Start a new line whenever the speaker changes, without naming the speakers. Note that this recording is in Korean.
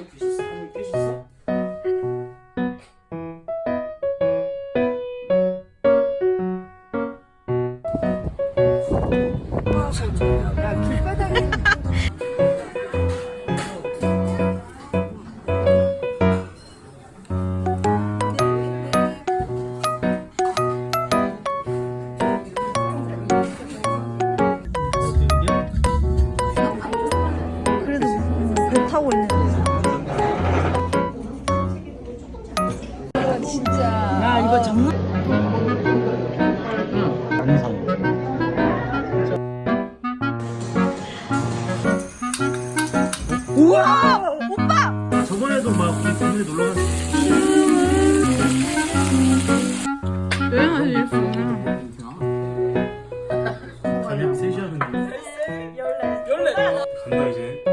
한번 드셨어? 한번 드셨어?
야 길바닥에 그래도 배 타고 있는데 진짜. 야 이거 어. 정말. 우와 오빠.
저번에도 막 우리 부모님 놀러 갔을
여행하실 수 있나? 저녁 3시 하는 거. 열네. 간다 이제.